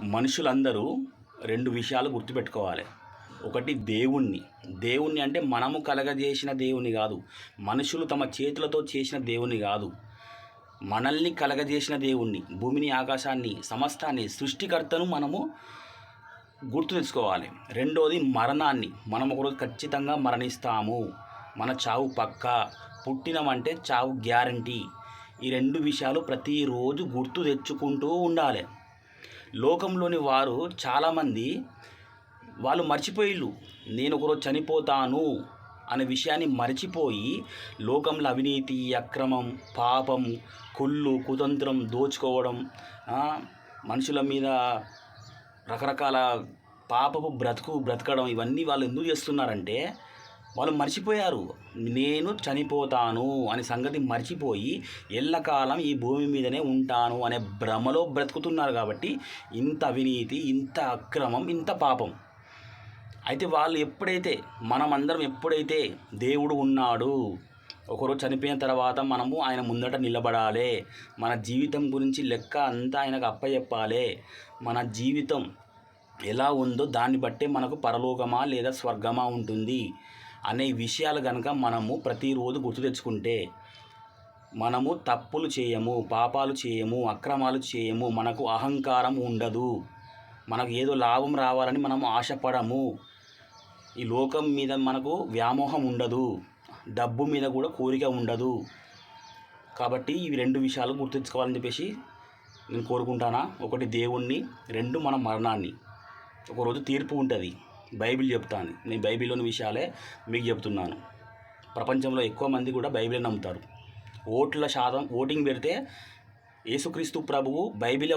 మనుషులందరూ రెండు విషయాలు గుర్తుపెట్టుకోవాలి. ఒకటి దేవుణ్ణి. దేవుణ్ణి అంటే మనము కలగజేసిన దేవుని కాదు. మనుషులు తమ చేతులతో చేసిన దేవుని కాదు. మనల్ని కలగజేసిన దేవుణ్ణి. భూమిని ఆకాశాన్ని సమస్తాన్ని సృష్టికర్తను మనము గుర్తు తెచ్చుకోవాలి. రెండోది మరణాన్ని. మనం ఒకరోజు ఖచ్చితంగా మరణిస్తాము. మన చావు పక్క. పుట్టినమంటే చావు గ్యారంటీ. ఈ రెండు విషయాలు ప్రతిరోజు గుర్తు తెచ్చుకుంటూ ఉండాలి. లోకంలోని వారు చాలామంది వాళ్ళు మర్చిపోయిళ్ళు నేను ఒకరోజు చనిపోతాను అనే విషయాన్ని మర్చిపోయి లోకంలో అవినీతి అక్రమం పాపం కుళ్ళు కుతంత్రం దోచుకోవడం మనుషుల మీద రకరకాల పాపపు బ్రతుకు బ్రతకడం ఇవన్నీ వాళ్ళు ఎందుకు చేస్తున్నారంటే వాళ్ళు మర్చిపోయారు. నేను చనిపోతాను అనే సంగతి మర్చిపోయి ఎల్లకాలం ఈ భూమి మీదనే ఉంటాను అనే భ్రమలో బ్రతుకుతున్నారు కాబట్టి ఇంత అవినీతి ఇంత అక్రమం ఇంత పాపం. అయితే వాళ్ళు ఎప్పుడైతే మనమందరం ఎప్పుడైతే దేవుడు ఉన్నాడు ఒకరోజు చనిపోయిన తర్వాత మనము ఆయన ముందట నిలబడాలి మన జీవితం గురించి లెక్క అంతా ఆయనకు అప్పచెప్పాలి మన జీవితం ఎలా ఉందో దాన్ని బట్టే మనకు పరలోకమా లేదా స్వర్గమా ఉంటుంది. అనే విషయాలు కనుక మనము ప్రతిరోజు గుర్తు తెచ్చుకుంటే మనము తప్పులు చేయము పాపాలు చేయము అక్రమాలు చేయము మనకు అహంకారం ఉండదు. మనకు ఏదో లాభం రావాలని మనం ఆశపడము. ఈ లోకం మీద మనకు వ్యామోహం ఉండదు. డబ్బు మీద కూడా కోరిక ఉండదు. కాబట్టి ఇవి రెండు విషయాలు గుర్తుంచుకోవాలని చెప్పేసి నేను కోరుకుంటానా? ఒకటి దేవుణ్ణి రెండు మన మరణాన్ని. ఒకరోజు తీర్పు ఉంటుంది. బైబిల్ చెప్తాను. నేను బైబిల్లోని విషయాలే మీకు చెప్తున్నాను. ప్రపంచంలో ఎక్కువ మంది కూడా బైబిలే నమ్ముతారు. ఓట్ల శాతం ఓటింగ్ పెడితే యేసుక్రీస్తు ప్రభువు బైబిలే